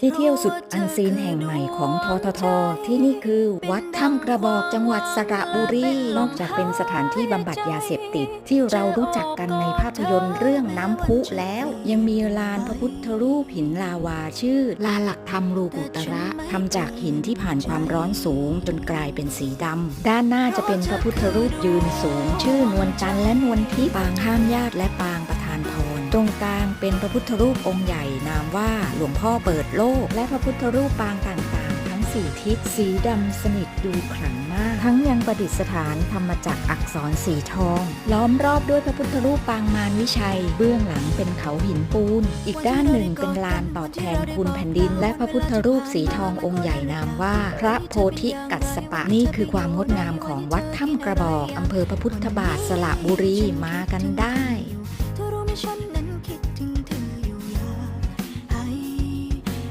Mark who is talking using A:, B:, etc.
A: ที่เที่ยวสุดอันซีนแห่งใหม่ของททท ที่นี่คือ วัดถ้ำกระบอกจังหวัดสระบุรี นอกจากเป็นสถานที่บำบัดยาเสพติด ที่เรารู้จักกันในภาพยนตร์เรื่องน้ำพุแล้ว ยังมีลานพระพุทธรูปหินลาวาชื่อ ลาหลักธรรมรูปุตระทำจากหินที่ผ่านความร้อนสูงจนกลายเป็นสีดำ ด้านหน้าจะเป็นพระพุทธรูปยืนสูง ชื่อนวลจันทร์และนวลทิพย์ปางห้ามญาติและปางประธานพร ตรงกลางเป็นพระพุทธรูปองค์ใหญ่นามว่าหลวงพ่อเปิดโลก และพระพุทธรูปปางต่างๆ ทั้งสี่ทิศสีดำสนิทดูขลังมาก ทั้งยังประดิษฐานทำมาจากอักษรสีทอง ล้อมรอบด้วยพระพุทธรูปปางมารวิชัย เบื้องหลังเป็นเขาหินปูน อีกด้านหนึ่งเป็นลานตอบแทนคุณแผ่นดิน และพระพุทธรูปสีทององค์ใหญ่นามว่า พระโพธิกัสปะนี่คือความงดงามของวัดถ้ำกระบอกอำเภอพระพุทธบาทสระบุรีมากันได้